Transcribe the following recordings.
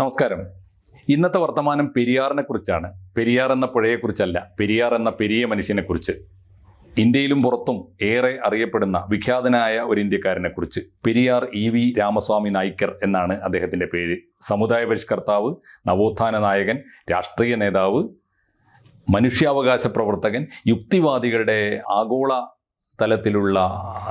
നമസ്കാരം. ഇന്നത്തെ വർത്തമാനം പെരിയാറിനെ കുറിച്ചാണ്. പെരിയാർ എന്ന പുഴയെക്കുറിച്ചല്ല പെരിയാർ എന്ന പെരിയ മനുഷ്യനെ കുറിച്ച്. ഇന്ത്യയിലും പുറത്തും ഏറെ അറിയപ്പെടുന്ന വിഖ്യാതനായ ഒരു ഇന്ത്യക്കാരനെ കുറിച്ച് പെരിയാർ ഇ വി രാമസ്വാമി നായ്ക്കർ എന്നാണ് അദ്ദേഹത്തിന്റെ പേര്. സമുദായ പരിഷ്കർത്താവ് നവോത്ഥാന നായകൻ രാഷ്ട്രീയ നേതാവ് മനുഷ്യാവകാശ പ്രവർത്തകൻ യുക്തിവാദികളുടെ ആഗോള തലത്തിലുള്ള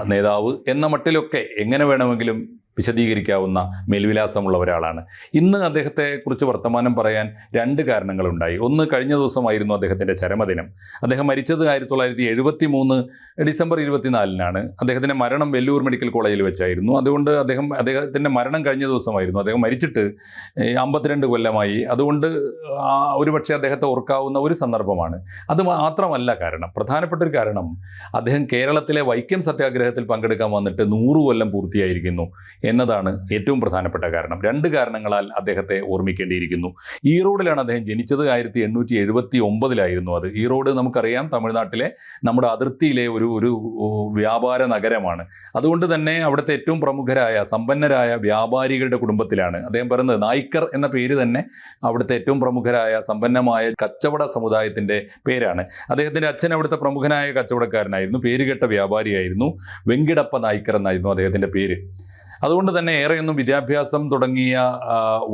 നേതാവ് എന്ന മട്ടിലൊക്കെ എങ്ങനെ വേണമെങ്കിലും വിശദീകരിക്കാവുന്ന മേൽവിലാസമുള്ള ഒരാളാണ് ഇന്ന് അദ്ദേഹത്തെ കുറിച്ച് വർത്തമാനം പറയാൻ രണ്ട് കാരണങ്ങളുണ്ടായി. ഒന്ന് കഴിഞ്ഞ ദിവസമായിരുന്നു അദ്ദേഹത്തിന്റെ ചരമദിനം. അദ്ദേഹം മരിച്ചത് ആയിരത്തി തൊള്ളായിരത്തി എഴുപത്തി മൂന്ന് ഡിസംബർ ഇരുപത്തിനാലിനാണ്. അദ്ദേഹത്തിന്റെ മരണം വെല്ലൂർ മെഡിക്കൽ കോളേജിൽ വെച്ചായിരുന്നു. അതുകൊണ്ട് അദ്ദേഹം അദ്ദേഹത്തിന്റെ മരണം കഴിഞ്ഞ ദിവസമായിരുന്നു. അദ്ദേഹം മരിച്ചിട്ട് അമ്പത്തിരണ്ട് കൊല്ലമായി. അതുകൊണ്ട് ഒരുപക്ഷെ അദ്ദേഹത്തെ ഓർക്കാവുന്ന ഒരു സന്ദർഭമാണ്. അത് മാത്രമല്ല കാരണം പ്രധാനപ്പെട്ട ഒരു കാരണം അദ്ദേഹം കേരളത്തിലെ വൈക്കം സത്യാഗ്രഹത്തിൽ പങ്കെടുക്കാൻ വന്നിട്ട് നൂറ് കൊല്ലം പൂർത്തിയായിരിക്കുന്നു എന്നതാണ് ഏറ്റവും പ്രധാനപ്പെട്ട കാരണം. രണ്ട് കാരണങ്ങളാൽ അദ്ദേഹത്തെ ഓർമ്മിക്കേണ്ടിയിരിക്കുന്നു. ഈറോഡിലാണ് അദ്ദേഹം ജനിച്ചത്. ആയിരത്തി എണ്ണൂറ്റി എഴുപത്തി ഒമ്പതിലായിരുന്നു അത്. ഈറോഡ് നമുക്കറിയാം തമിഴ്നാട്ടിലെ നമ്മുടെ അതിർത്തിയിലെ ഒരു ഒരു വ്യാപാര നഗരമാണ്. അതുകൊണ്ട് തന്നെ അവിടുത്തെ ഏറ്റവും പ്രമുഖരായ സമ്പന്നരായ വ്യാപാരികളുടെ കുടുംബത്തിലാണ് അദ്ദേഹം പറയുന്നത്. നായ്ക്കർ എന്ന പേര് തന്നെ അവിടുത്തെ ഏറ്റവും പ്രമുഖരായ സമ്പന്നമായ കച്ചവട സമുദായത്തിന്റെ പേരാണ്. അദ്ദേഹത്തിന്റെ അച്ഛൻ അവിടുത്തെ പ്രമുഖനായ കച്ചവടക്കാരനായിരുന്നു. പേരുകെട്ട വ്യാപാരിയായിരുന്നു. വെങ്കിടപ്പ നായ്ക്കർ എന്നായിരുന്നു അദ്ദേഹത്തിന്റെ പേര്. അതുകൊണ്ട് തന്നെ ഏറെയൊന്നും വിദ്യാഭ്യാസം തുടങ്ങിയ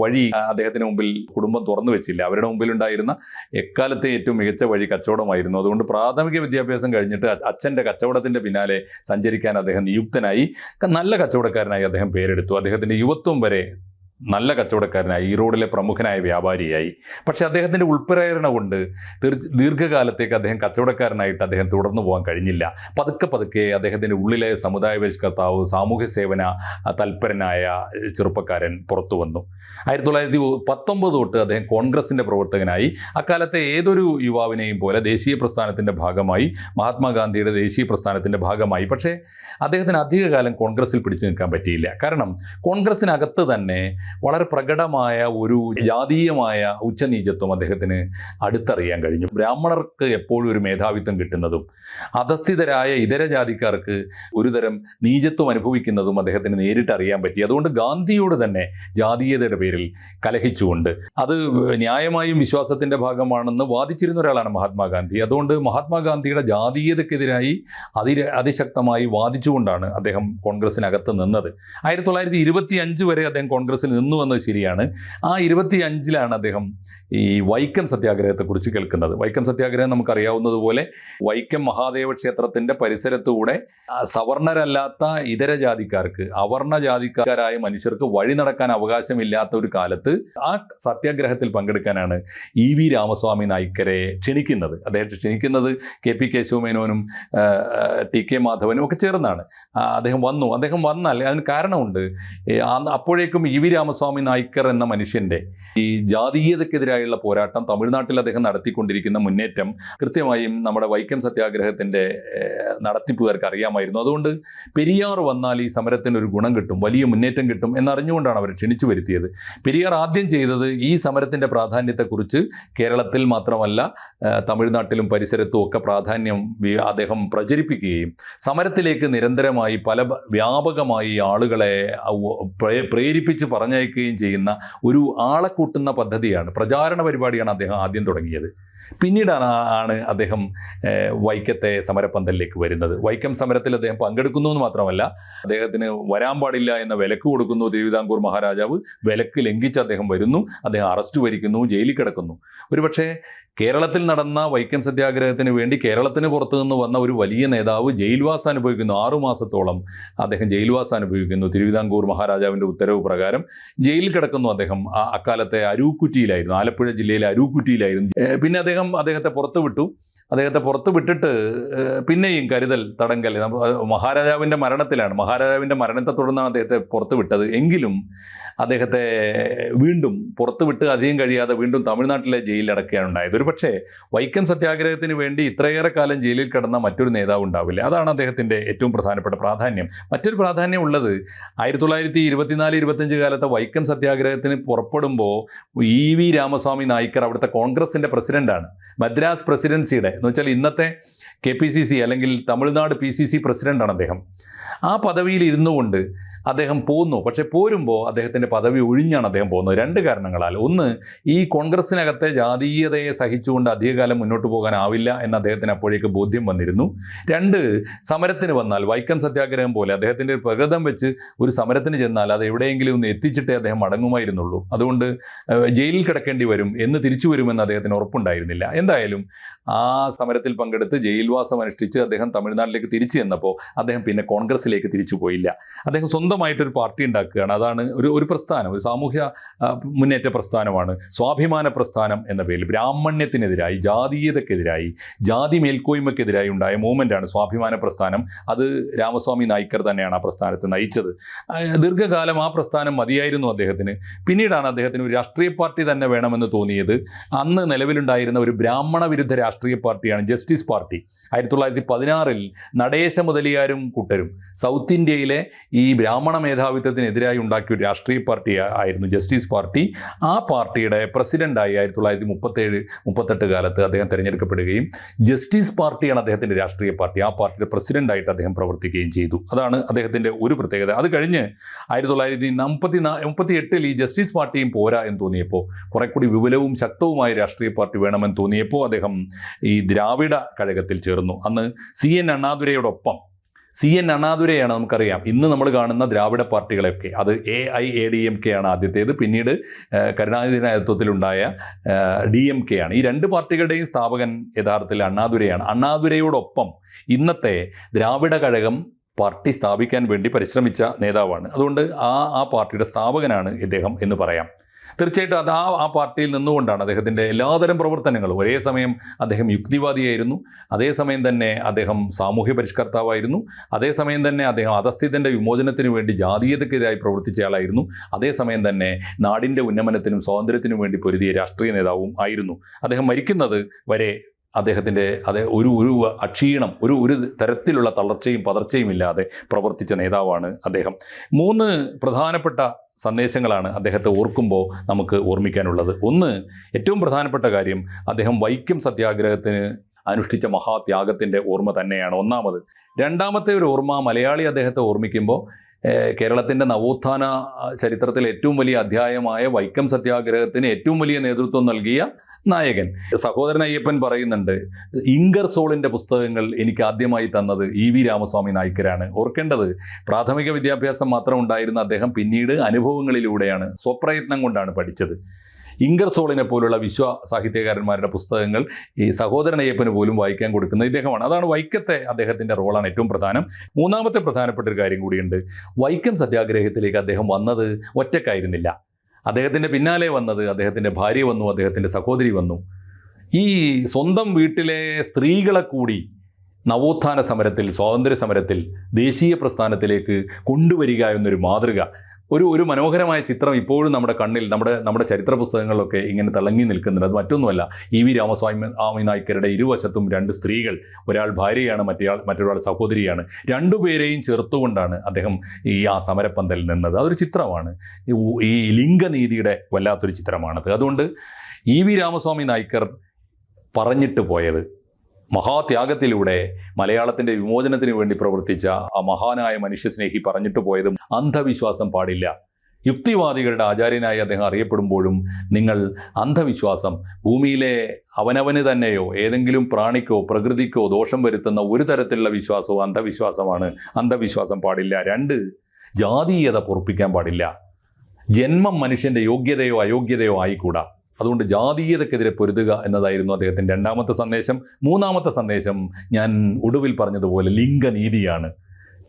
വഴി അദ്ദേഹത്തിന് മുമ്പിൽ കുടുംബം തുറന്നു വെച്ചില്ല. അവരുടെ മുമ്പിലുണ്ടായിരുന്ന എക്കാലത്തെ ഏറ്റവും മികച്ച വഴി കച്ചവടമായിരുന്നു. അതുകൊണ്ട് പ്രാഥമിക വിദ്യാഭ്യാസം കഴിഞ്ഞിട്ട് അച്ഛന്റെ കച്ചവടത്തിന്റെ പിന്നാലെ സഞ്ചരിക്കാൻ അദ്ദേഹം നിയുക്തനായി. നല്ല കച്ചവടക്കാരനായി അദ്ദേഹം പേരെടുത്തു. അദ്ദേഹത്തിന്റെ യുവത്വം വരെ നല്ല കച്ചവടക്കാരനായി ഈറോഡിലെ പ്രമുഖനായ വ്യാപാരിയായി. പക്ഷേ അദ്ദേഹത്തിന്റെ ഉൾപ്രേരണ കൊണ്ട് ദീർഘകാലത്തേക്ക് അദ്ദേഹം കച്ചവടക്കാരനായിട്ട് അദ്ദേഹം തുടർന്നു പോകാൻ കഴിഞ്ഞില്ല. പതുക്കെ പതുക്കെ അദ്ദേഹത്തിന്റെ ഉള്ളിലെ സമുദായ പരിഷ്കർത്താവ് സാമൂഹ്യ സേവന തൽപരനായ ചെറുപ്പക്കാരൻ പുറത്തു വന്നു. ആയിരത്തി തൊള്ളായിരത്തി പത്തൊമ്പത് തൊട്ട് അദ്ദേഹം കോൺഗ്രസിന്റെ പ്രവർത്തകനായി. അക്കാലത്തെ ഏതൊരു യുവാവിനെയും പോലെ ദേശീയ പ്രസ്ഥാനത്തിന്റെ ഭാഗമായി മഹാത്മാഗാന്ധിയുടെ ദേശീയ പ്രസ്ഥാനത്തിന്റെ ഭാഗമായി. പക്ഷേ അദ്ദേഹത്തിന് അധികകാലം കോൺഗ്രസിൽ പിടിച്ചു നിൽക്കാൻ പറ്റിയില്ല. കാരണം കോൺഗ്രസിനകത്ത് തന്നെ വളരെ പ്രകടമായ ഒരു ജാതീയമായ ഉച്ചനീചത്വം അദ്ദേഹത്തിന് അടുത്തറിയാൻ കഴിഞ്ഞു. ബ്രാഹ്മണർക്ക് എപ്പോഴും ഒരു മേധാവിത്വം കിട്ടുന്നതും അധസ്ഥിതരായ ഇതര ജാതിക്കാർക്ക് ഒരുതരം നീചത്വം അനുഭവിക്കുന്നതും അദ്ദേഹത്തിന് നേരിട്ട് അറിയാൻ പറ്റി. അതുകൊണ്ട് ഗാന്ധിയോട് തന്നെ ജാതീയതയുടെ പേരിൽ കലഹിച്ചുകൊണ്ട് അത് ന്യായമായും വിശ്വാസത്തിന്റെ ഭാഗമാണെന്ന് വാദിച്ചിരുന്ന ഒരാളാണ് മഹാത്മാഗാന്ധി. അതുകൊണ്ട് മഹാത്മാഗാന്ധിയുടെ ജാതീയതയ്ക്കെതിരായി അതി അതിശക്തമായി വാദിച്ചുകൊണ്ടാണ് അദ്ദേഹം കോൺഗ്രസിനകത്ത് നിന്നത്. ആയിരത്തി തൊള്ളായിരത്തി ഇരുപത്തി അഞ്ച് വരെ അദ്ദേഹം കോൺഗ്രസിൽ നിന്നു എന്നത് ശരിയാണ്. ആ ഇരുപത്തി അഞ്ചിലാണ് അദ്ദേഹം ഈ വൈക്കം സത്യാഗ്രഹത്തെക്കുറിച്ച് കേൾക്കുന്നത്. വൈക്കം സത്യാഗ്രഹം നമുക്കറിയാവുന്നതുപോലെ വൈക്കം മഹാദേവ ക്ഷേത്രത്തിന്റെ പരിസരത്തൂടെ സവർണരല്ലാത്ത ഇതര ജാതിക്കാർക്ക് അവർണ ജാതിക്കാരായ മനുഷ്യർക്ക് വഴി നടക്കാൻ അവകാശമില്ലാത്ത ഒരു കാലത്ത് ആ സത്യാഗ്രഹത്തിൽ പങ്കെടുക്കാനാണ് ഇ വി രാമസ്വാമി നായ്ക്കരെ ക്ഷണിക്കുന്നത്. അദ്ദേഹം ക്ഷണിക്കുന്നത് കെ പി കേശവമേനോനും ടി കെ മാധവനും ഒക്കെ ചേർന്നാണ്. അദ്ദേഹം വന്നു. അദ്ദേഹം വന്നാൽ അതിന് കാരണമുണ്ട്. അപ്പോഴേക്കും ഇ വി രാമസ്വാമി നായ്ക്കർ എന്ന മനുഷ്യന്റെ ഈ ജാതീയതയ്ക്കെതിരായുള്ള പോരാട്ടം തമിഴ്നാട്ടിൽ അദ്ദേഹം നടത്തിക്കൊണ്ടിരിക്കുന്ന മുന്നേറ്റം കൃത്യമായും നമ്മുടെ വൈക്കം സത്യാഗ്രഹത്തിന്റെ നടത്തിപ്പുകാർക്ക് അറിയാമായിരുന്നു. അതുകൊണ്ട് പെരിയാർ വന്നാൽ ഈ സമരത്തിന് ഒരു ഗുണം കിട്ടും വലിയ മുന്നേറ്റം കിട്ടും എന്നറിഞ്ഞുകൊണ്ടാണ് അവർ ക്ഷണിച്ചു വരുത്തിയത്. പെരിയാർ ആദ്യം ചെയ്തത് ഈ സമരത്തിന്റെ പ്രാധാന്യത്തെക്കുറിച്ച് കേരളത്തിൽ മാത്രമല്ല തമിഴ്നാട്ടിലും പരിസരത്തും ഒക്കെ പ്രാധാന്യം അദ്ദേഹം പ്രചരിപ്പിക്കുകയും സമരത്തിലേക്ക് നിരന്തരമായി പല വ്യാപകമായി ആളുകളെ പ്രേരിപ്പിച്ച് പറഞ്ഞയക്കുകയും ചെയ്യുന്ന ഒരു ആളെ കൂട്ടുന്ന പദ്ധതിയാണ്. പ്രചാരണ പരിപാടിയാണ് അദ്ദേഹം ആദ്യം തുടങ്ങിയത്. പിന്നീടാണ് ആണ് അദ്ദേഹം വൈക്കത്തെ സമരപ്പന്തലിലേക്ക് വരുന്നത്. വൈക്കം സമരത്തിൽ അദ്ദേഹം പങ്കെടുക്കുന്നു എന്ന് മാത്രമല്ല അദ്ദേഹത്തിന് വരാൻ പാടില്ല എന്ന വിലക്ക് കൊടുക്കുന്നു തിരുവിതാംകൂർ മഹാരാജാവ്. വിലക്ക് ലംഘിച്ച് അദ്ദേഹം വരുന്നു. അദ്ദേഹം അറസ്റ്റ് വരിക്കുന്നു ജയിലിൽ കിടക്കുന്നു. ഒരുപക്ഷെ കേരളത്തിൽ നടന്ന വൈക്കം സത്യാഗ്രഹത്തിന് വേണ്ടി കേരളത്തിന് പുറത്തു നിന്ന് വന്ന ഒരു വലിയ നേതാവ് ജയിൽവാസം അനുഭവിക്കുന്നു ആറുമാസത്തോളം അദ്ദേഹം ജയിൽവാസം അനുഭവിക്കുന്നു. തിരുവിതാംകൂർ മഹാരാജാവിന്റെ ഉത്തരവ് പ്രകാരം ജയിലിൽ കിടക്കുന്നു അദ്ദേഹം. അക്കാലത്തെ അരൂക്കുറ്റിയിലായിരുന്നു. ആലപ്പുഴ ജില്ലയിലെ അരൂക്കുറ്റിയിലായിരുന്നു. പിന്നെ അദ്ദേഹം അദ്ദേഹത്തെ പുറത്തു വിട്ടു അദ്ദേഹത്തെ പുറത്ത് വിട്ടിട്ട് പിന്നെയും കരുതൽ തടങ്കൽ. മഹാരാജാവിന്റെ മരണത്തിലാണ്. മഹാരാജാവിന്റെ മരണത്തെ തുടർന്നാണ് അദ്ദേഹത്തെ പുറത്ത് വിട്ടത്. എങ്കിലും അദ്ദേഹത്തെ വീണ്ടും പുറത്ത് വിട്ട് അധികം കഴിയാതെ വീണ്ടും തമിഴ്നാട്ടിലെ ജയിലിൽ അടക്കുകയാണ് ഉണ്ടായത്. ഒരു പക്ഷേ വൈക്കം സത്യാഗ്രഹത്തിന് വേണ്ടി ഇത്രയേറെ കാലം ജയിലിൽ കിടന്ന മറ്റൊരു നേതാവ് ഉണ്ടാവില്ല. അതാണ് അദ്ദേഹത്തിന്റെ ഏറ്റവും പ്രധാനപ്പെട്ട പ്രാധാന്യം. മറ്റൊരു പ്രാധാന്യം ഉള്ളത് ആയിരത്തി തൊള്ളായിരത്തി ഇരുപത്തിനാല് ഇരുപത്തഞ്ച് കാലത്തെ വൈക്കം സത്യാഗ്രഹത്തിന് പുറപ്പെടുമ്പോൾ ഇ വി രാമസ്വാമി നായിക്കർ അവിടുത്തെ കോൺഗ്രസിന്റെ പ്രസിഡന്റാണ് മദ്രാസ് പ്രസിഡൻസിയുടെ എന്ന് വെച്ചാൽ ഇന്നത്തെ കെ പി സി സി അല്ലെങ്കിൽ തമിഴ്നാട് പി സി സി പ്രസിഡന്റാണ് അദ്ദേഹം. ആ പദവിയിൽ ഇരുന്നു കൊണ്ട് അദ്ദേഹം പോന്നു. പക്ഷേ പോരുമ്പോൾ അദ്ദേഹത്തിന്റെ പദവി ഒഴിഞ്ഞാണ് അദ്ദേഹം പോകുന്നത്. രണ്ട് കാരണങ്ങളാൽ. ഒന്ന് ഈ കോൺഗ്രസ്സിനകത്തെ ജാതീയതയെ സഹിച്ചുകൊണ്ട് അധികകാലം മുന്നോട്ട് പോകാനാവില്ല എന്ന് അദ്ദേഹത്തിന് അപ്പോഴേക്ക് ബോധ്യം വന്നിരുന്നു. രണ്ട് സമരത്തിന് വന്നാൽ വൈക്കം സത്യാഗ്രഹം പോലെ അദ്ദേഹത്തിന്റെ പ്രകൃതം വെച്ച് ഒരു സമരത്തിന് ചെന്നാൽ അത് എവിടെയെങ്കിലും ഒന്ന് എത്തിച്ചിട്ടേ അദ്ദേഹം മടങ്ങുമായിരുന്നുള്ളൂ. അതുകൊണ്ട് ജയിലിൽ കിടക്കേണ്ടി വരും എന്ന് തിരിച്ചു വരുമെന്ന് അദ്ദേഹത്തിന് ഉറപ്പുണ്ടായിരുന്നില്ല. എന്തായാലും ആ സമരത്തിൽ പങ്കെടുത്ത് ജയിൽവാസം അനുഷ്ഠിച്ച് അദ്ദേഹം തമിഴ്നാട്ടിലേക്ക് തിരിച്ചു ചെന്നപ്പോൾ അദ്ദേഹം പിന്നെ കോൺഗ്രസിലേക്ക് തിരിച്ചു പോയില്ല. അദ്ദേഹം സ്വന്തമായിട്ടൊരു പാർട്ടി ഉണ്ടാക്കുകയാണ്. അതാണ് ഒരു ഒരു പ്രസ്ഥാനം ഒരു സാമൂഹ്യ മുന്നേറ്റ പ്രസ്ഥാനമാണ്. സ്വാഭിമാന പ്രസ്ഥാനം എന്ന പേരിൽ ബ്രാഹ്മണ്യത്തിനെതിരായി ജാതീയതക്കെതിരായി ജാതി മേൽക്കോയ്മയ്ക്കെതിരായി ഉണ്ടായ മൂവ്മെന്റാണ് സ്വാഭിമാന പ്രസ്ഥാനം. അത് രാമസ്വാമി നായിക്കർ തന്നെയാണ് ആ പ്രസ്ഥാനത്തെ നയിച്ചത്. ദീർഘകാലം ആ പ്രസ്ഥാനം മതിയായിരുന്നു അദ്ദേഹത്തിന്. പിന്നീടാണ് അദ്ദേഹത്തിന് ഒരു രാഷ്ട്രീയ പാർട്ടി തന്നെ വേണമെന്ന് തോന്നിയത്. അന്ന് നിലവിലുണ്ടായിരുന്ന ഒരു ബ്രാഹ്മണ വിരുദ്ധ രാഷ്ട്രീയ പാർട്ടിയാണ് ജസ്റ്റിസ് പാർട്ടി. ആയിരത്തി തൊള്ളായിരത്തി പതിനാറിൽ നടേശ മുതലിയാരും കൂട്ടരും. സൗത്ത് ഇന്ത്യയിലെ ഈ ബ്രാഹ്മണ മേധാവിത്വത്തിനെതിരായി ഉണ്ടാക്കിയ ഒരു രാഷ്ട്രീയ പാർട്ടി ആയിരുന്നു ജസ്റ്റിസ് പാർട്ടി. ആ പാർട്ടിയുടെ പ്രസിഡന്റായി ആയിരത്തി തൊള്ളായിരത്തി മുപ്പത്തേഴ് മുപ്പത്തെട്ട് കാലത്ത് അദ്ദേഹം തിരഞ്ഞെടുക്കപ്പെടുകയും ജസ്റ്റിസ് പാർട്ടിയാണ് അദ്ദേഹത്തിന്റെ രാഷ്ട്രീയ പാർട്ടി. ആ പാർട്ടിയുടെ പ്രസിഡന്റായിട്ട് അദ്ദേഹം പ്രവർത്തിക്കുകയും ചെയ്തു. അതാണ് അദ്ദേഹത്തിന്റെ ഒരു പ്രത്യേകത. അത് കഴിഞ്ഞ് ആയിരത്തി തൊള്ളായിരത്തി നാൽപ്പത്തി മുപ്പത്തി എട്ടിൽ ഈ ജസ്റ്റിസ് പാർട്ടിയും പോരാ എന്ന് തോന്നിയപ്പോൾ കുറെ കൂടി വിപുലവും ശക്തവുമായ രാഷ്ട്രീയ പാർട്ടി വേണമെന്ന് തോന്നിയപ്പോൾ അദ്ദേഹം ഈ ദ്രാവിഡ കഴകത്തിൽ ചേർന്നു. അന്ന് സി എൻ അണ്ണാദുരയോടൊപ്പം സി എൻ അണ്ണാദുരയാണ് നമുക്കറിയാം. ഇന്ന് നമ്മൾ കാണുന്ന ദ്രാവിഡ പാർട്ടികളൊക്കെ അത് A I A D M K ആണ് ആദ്യത്തേത്. പിന്നീട് കരുണാനിധി നേതൃത്വത്തിലുണ്ടായ ഡി എം കെ ആണ്. ഈ രണ്ട് പാർട്ടികളുടെയും സ്ഥാപകൻ യഥാർത്ഥത്തിൽ അണ്ണാദുരയാണ്. അണ്ണാദുരയോടൊപ്പം ഇന്നത്തെ ദ്രാവിഡ കഴകം പാർട്ടി സ്ഥാപിക്കാൻ വേണ്ടി പരിശ്രമിച്ച നേതാവാണ്. അതുകൊണ്ട് ആ ആ പാർട്ടിയുടെ സ്ഥാപകനാണ് ഇദ്ദേഹം എന്ന് പറയാം. തീർച്ചയായിട്ടും അത് ആ ആ പാർട്ടിയിൽ നിന്നുകൊണ്ടാണ് അദ്ദേഹത്തിന്റെ എല്ലാതരം പ്രവർത്തനങ്ങളും ഒരേ സമയം അദ്ദേഹം യുക്തിവാദിയായിരുന്നു. അതേസമയം തന്നെ അദ്ദേഹം സാമൂഹ്യ പരിഷ്കർത്താവായിരുന്നു. അതേസമയം തന്നെ അദ്ദേഹം അധസ്ഥിതന്റെ വിമോചനത്തിന് വേണ്ടി ജാതീയതയ്ക്കെതിരായി പ്രവർത്തിച്ചയാളായിരുന്നു. അതേസമയം തന്നെ നാടിന്റെ ഉന്നമനത്തിനും സ്വാതന്ത്ര്യത്തിനും വേണ്ടി പൊരുതിയ രാഷ്ട്രീയ നേതാവും ആയിരുന്നു. അദ്ദേഹം മരിക്കുന്നത് വരെ അദ്ദേഹത്തിന്റെ അത് ഒരു ഒരു അക്ഷീണം ഒരു ഒരു തരത്തിലുള്ള തളർച്ചയും പതർച്ചയും ഇല്ലാതെ പ്രവർത്തിച്ച നേതാവാണ് അദ്ദേഹം. മൂന്ന് പ്രധാനപ്പെട്ട സന്ദേശങ്ങളാണ് അദ്ദേഹത്തെ ഓർക്കുമ്പോൾ നമുക്ക് ഓർമ്മിക്കാനുള്ളത്. ഒന്ന് ഏറ്റവും പ്രധാനപ്പെട്ട കാര്യം അദ്ദേഹം വൈക്കം സത്യാഗ്രഹത്തിന് അനുഷ്ഠിച്ച മഹാത്യാഗത്തിന്റെ ഓർമ്മ തന്നെയാണ്. ഒന്നാമത് രണ്ടാമത്തെ ഒരു ഓർമ്മ മലയാളി അദ്ദേഹത്തെ ഓർമ്മിക്കുമ്പോൾ കേരളത്തിന്റെ നവോത്ഥാന ചരിത്രത്തിലെ ഏറ്റവും വലിയ അധ്യായമായ വൈക്കം സത്യാഗ്രഹത്തിന് ഏറ്റവും വലിയ നേതൃത്വം നൽകിയ നായകൻ. സഹോദരൻ അയ്യപ്പൻ പറയുന്നുണ്ട് ഇങ്കർ സോളിന്റെ പുസ്തകങ്ങൾ എനിക്ക് ആദ്യമായി തന്നത് ഇ വി രാമസ്വാമി നായ്ക്കരാണ്. ഓർക്കേണ്ടത് പ്രാഥമിക വിദ്യാഭ്യാസം മാത്രം ഉണ്ടായിരുന്ന അദ്ദേഹം പിന്നീട് അനുഭവങ്ങളിലൂടെയാണ് സ്വപ്രയത്നം കൊണ്ടാണ് പഠിച്ചത്. ഇങ്കർ സോളിനെ പോലുള്ള വിശ്വ സാഹിത്യകാരന്മാരുടെ പുസ്തകങ്ങൾ ഈ സഹോദരൻ അയ്യപ്പന് പോലും വായിക്കാൻ കൊടുക്കുന്ന ഇദ്ദേഹമാണ്. അതാണ് വൈക്കത്തെ അദ്ദേഹത്തിന്റെ റോളാണ് ഏറ്റവും പ്രധാനം. മൂന്നാമത്തെ പ്രധാനപ്പെട്ട ഒരു കാര്യം കൂടിയുണ്ട് വൈക്കം സത്യാഗ്രഹത്തിലേക്ക് അദ്ദേഹം വന്നത് ഒറ്റക്കായിരുന്നില്ല. അദ്ദേഹത്തിന്റെ പിന്നാലെ വന്നത് അദ്ദേഹത്തിന്റെ ഭാര്യ വന്നു അദ്ദേഹത്തിന്റെ സഹോദരി വന്നു. ഈ സ്വന്തം വീട്ടിലെ സ്ത്രീകളെ കൂടി നവോത്ഥാന സമരത്തിൽ സ്വാതന്ത്ര്യ സമരത്തിൽ ദേശീയ പ്രസ്ഥാനത്തിലേക്ക് കൊണ്ടുവരിക എന്നൊരു മാതൃക ഒരു ഒരു മനോഹരമായ ചിത്രം ഇപ്പോഴും നമ്മുടെ കണ്ണിൽ നമ്മുടെ നമ്മുടെ ചരിത്ര പുസ്തകങ്ങളിലൊക്കെ ഇങ്ങനെ തിളങ്ങി നിൽക്കുന്നുണ്ട്. അത് മറ്റൊന്നുമല്ല. ഇ വി രാമസ്വാമി ആമി നായ്ക്കരുടെ ഇരുവശത്തും രണ്ട് സ്ത്രീകൾ. ഒരാൾ ഭാര്യയാണ് മറ്റേയാൾ മറ്റൊരാൾ സഹോദരിയാണ്. രണ്ടുപേരെയും ചേർത്തുകൊണ്ടാണ് അദ്ദേഹം ഈ ആ സമരപ്പന്തലിൽ നിന്നത്. അതൊരു ചിത്രമാണ്. ഈ ലിംഗനീതിയുടെ വല്ലാത്തൊരു ചിത്രമാണത്. അതുകൊണ്ട് ഇ വി രാമസ്വാമി നായ്ക്കർ പറഞ്ഞിട്ട് പോയത് മഹാത്യാഗത്തിലൂടെ മലയാളത്തിന്റെ വിമോചനത്തിന് വേണ്ടി പ്രവർത്തിച്ച ആ മഹാനായ മനുഷ്യസ്നേഹി പറഞ്ഞിട്ട് പോയതും അന്ധവിശ്വാസം പാടില്ല. യുക്തിവാദികളുടെ ആചാര്യനായി അദ്ദേഹം അറിയപ്പെടുമ്പോഴും നിങ്ങൾ അന്ധവിശ്വാസം ഭൂമിയിലെ അവനവന് തന്നെയോ ഏതെങ്കിലും പ്രാണിക്കോ പ്രകൃതിക്കോ ദോഷം വരുത്തുന്ന ഒരു തരത്തിലുള്ള വിശ്വാസവും അന്ധവിശ്വാസമാണ്. അന്ധവിശ്വാസം പാടില്ല. രണ്ട് ജാതീയത പൊറപ്പിക്കാൻ പാടില്ല. ജന്മം മനുഷ്യന്റെ യോഗ്യതയോ അയോഗ്യതയോ ആയിക്കൂടാ. അതുകൊണ്ട് ജാതീയതക്കെതിരെ പൊരുതുക എന്നതായിരുന്നു അദ്ദേഹത്തിന്റെ രണ്ടാമത്തെ സന്ദേശം. മൂന്നാമത്തെ സന്ദേശം ഞാൻ ഒടുവിൽ പറഞ്ഞതുപോലെ ലിംഗനീതിയാണ്.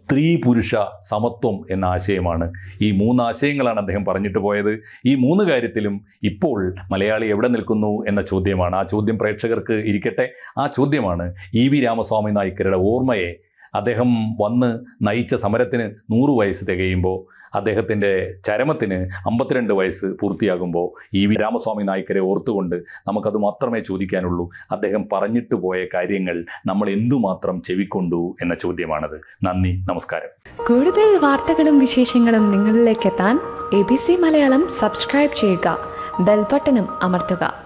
സ്ത്രീ പുരുഷ സമത്വം എന്ന ആശയമാണ്. ഈ മൂന്ന് ആശയങ്ങളാണ് അദ്ദേഹം പറഞ്ഞിട്ട് പോയത്. ഈ മൂന്ന് കാര്യത്തിലും ഇപ്പോൾ മലയാളി എവിടെ നിൽക്കുന്നു എന്ന ചോദ്യമാണ്. ആ ചോദ്യം പ്രേക്ഷകർക്ക് ഇരിക്കട്ടെ. ആ ചോദ്യമാണ് ഇ വി രാമസ്വാമി നായ്ക്കരുടെ ഓർമ്മയെ അദ്ദേഹം വന്ന് നയിച്ച സമരത്തിന് നൂറ് വയസ്സ് തികയുമ്പോൾ അദ്ദേഹത്തിന്റെ ചരമത്തിന് അമ്പത്തിരണ്ട് വയസ്സ് പൂർത്തിയാകുമ്പോൾ ഈ വി രാമസ്വാമി നായ്ക്കരെ ഓർത്തുകൊണ്ട് നമുക്കത് മാത്രമേ ചോദിക്കാനുള്ളൂ. അദ്ദേഹം പറഞ്ഞിട്ട് പോയ കാര്യങ്ങൾ നമ്മൾ എന്തുമാത്രം ചെവിക്കൊണ്ടു എന്ന ചോദ്യമാണത്. നന്ദി നമസ്കാരം. കൂടുതൽ വാർത്തകളും വിശേഷങ്ങളും നിങ്ങളിലേക്ക് എത്താൻ A B C Malayalam subscribe ചെയ്യുക. ബെൽബട്ടനും അമർത്തുക.